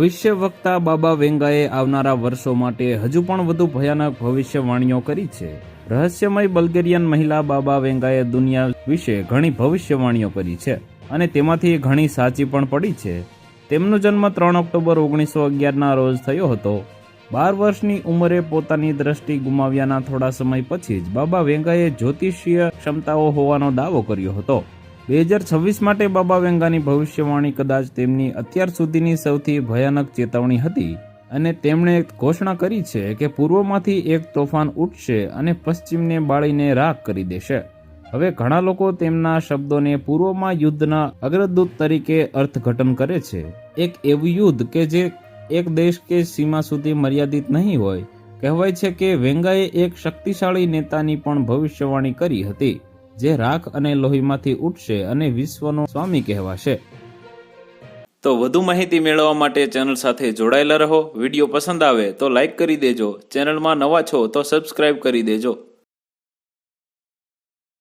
ભવિષ્ય વક્તા બાબા વેંગાએ આવનારા વર્ષો માટે હજુ પણ વધુ ભયાનક ભવિષ્યવાણીઓ કરી છે. રહસ્યમય બલ્ગેરિયન મહિલા બાબા વેંગાએ દુનિયા વિશે ઘણી ભવિષ્યવાણીઓ કરી છે અને તેમાંથી ઘણી સાચી પણ પડી છે. તેમનો જન્મ ત્રણ ઓક્ટોબર ઓગણીસો અગિયારના રોજ થયો હતો. બાર વર્ષની ઉંમરે પોતાની દ્રષ્ટિ ગુમાવ્યાના થોડા સમય પછી જ બાબા વેંગાએ જ્યોતિષીય ક્ષમતાઓ હોવાનો દાવો કર્યો હતો. બે હજાર છવ્વીસ માટે બાબા વેંગાની ભવિષ્યવાણી કદાચ તેમની અત્યાર સુધીની સૌથી ભયાનક ચેતવણી હતી અને તેમણે ઘોષણા કરી છે કે પૂર્વમાંથી એક તોફાન ઉઠશે અને પશ્ચિમને બાળીને રાખ કરી દેશે. હવે ઘણા લોકો તેમના શબ્દોને પૂર્વમાં યુદ્ધના અગ્રદૂત તરીકે અર્થઘટન કરે છે. એક એવું યુદ્ધ કે જે એક દેશ કે સીમા સુધી મર્યાદિત નહીં હોય, કહેવાય છે કે વેંગાએ એક શક્તિશાળી નેતાની પણ ભવિષ્યવાણી કરી હતી. જે રાખ અને લોહીમાંથી ઉઠશે અને વિશ્વનો સ્વામી કહેવાશે. તો વધુ માહિતી મેળવવા માટે ચેનલ સાથે જોડાયેલા રહો. વીડિયો પસંદ આવે તો લાઈક કરી દેજો. ચેનલમાં નવા છો તો સબસ્ક્રાઇબ કરી દેજો.